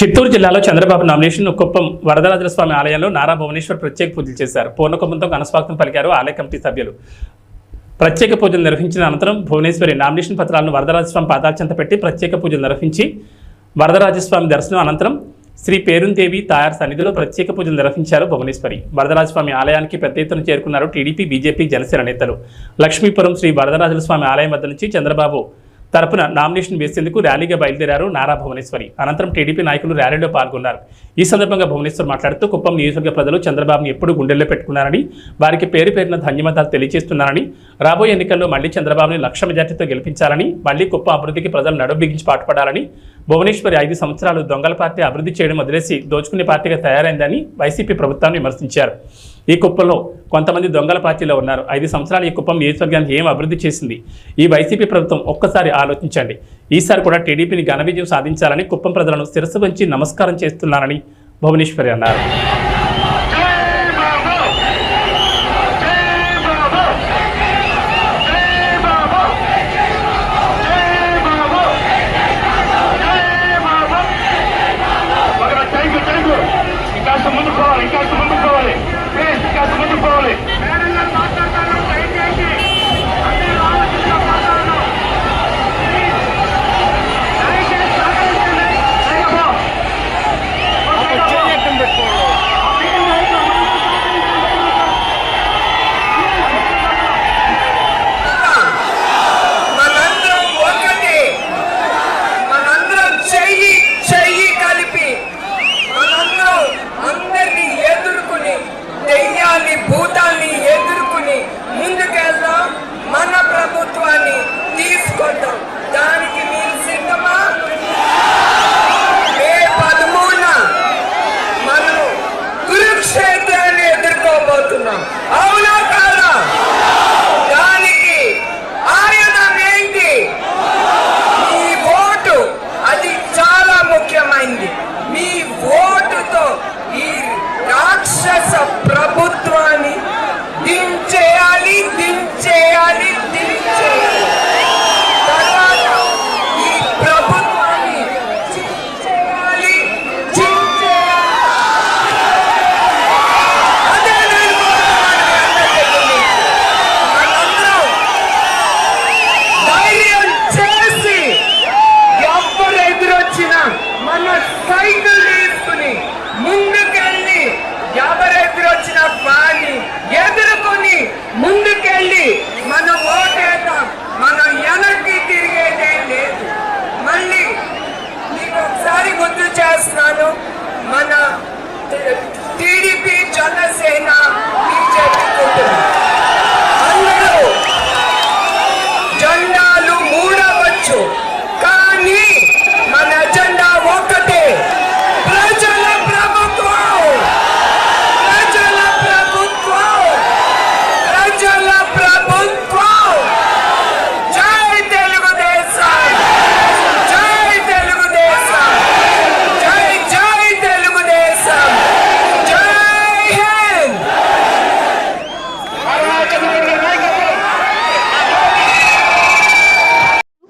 చిత్తూరు జిల్లాలో చంద్రబాబు నామినేషన్ కుప్పం వరదరాజుల స్వామి ఆలయంలో నారా భువనేశ్వర్ ప్రత్యేక పూజలు చేశారు. పూర్ణకుంభంతో ఘనస్వాగతం పలికారు ఆలయ కమిటీ సభ్యులు. ప్రత్యేక పూజలు నిర్వహించిన అనంతరం భువనేశ్వరి నామినేషన్ పత్రాలను వరదరాజస్వామి పాదాల చెంత పెట్టి ప్రత్యేక పూజలు నిర్వహించి వరదరాజస్వామి దర్శనం అనంతరం శ్రీ పేరుందేవి తాయార్ సన్నిధిలో ప్రత్యేక పూజలు నిర్వహించారు భువనేశ్వరి. వరదరాజస్వామి ఆలయానికి పెద్ద ఎత్తున చేరుకున్నారు టీడీపీ బీజేపీ జనసేన నేతలు. లక్ష్మీపురం శ్రీ వరదరాజుల స్వామి ఆలయం వద్ద నుంచి చంద్రబాబు తరపున నామినేషన్ వేసేందుకు ర్యాలీగా బయలుదేరారు నారా భువనేశ్వరి. అనంతరం టీడీపీ నాయకులు ర్యాలీలో పాల్గొన్నారు. ఈ సందర్భంగా భువనేశ్వర్ మాట్లాడుతూ కుప్పం నియోజకవర్గ ప్రజలు చంద్రబాబును ఎప్పుడు గుండెల్లో పెట్టుకున్నారని వారికి పేరు పేరున ధన్యవాదాలు తెలియజేస్తున్నారని రాబోయే ఎన్నికల్లో మళ్ళీ చంద్రబాబుని లక్ష మెజార్టీతో గెలిపించాలని మళ్ళీ కుప్పం అభివృద్ధికి ప్రజలు నడుం బిగించి పాటుపడాలని భువనేశ్వరి ఐదు సంవత్సరాలు దొంగల పార్టీ అభివృద్ధి చేయడం వదిలేసి దోచుకునే పార్టీగా తయారైందని వైసీపీ ప్రభుత్వాన్ని విమర్శించారు. ఈ కుప్పంలో కొంతమంది దొంగల పార్టీలో ఉన్నారు. ఐదు సంవత్సరాలు ఈ కుప్పం నియోజకవర్గానికి ఏం అభివృద్ధి చేసింది? ఈ వైసీపీ ప్రభుత్వం ఒక్కసారి ఆలోచించండి. ఈసారి కూడా టీడీపీని ఘన విజయం సాధించాలని కుప్పం ప్రజలను శిరస్సు వంచి నమస్కారం చేస్తున్నానని భువనేశ్వరి అన్నారు.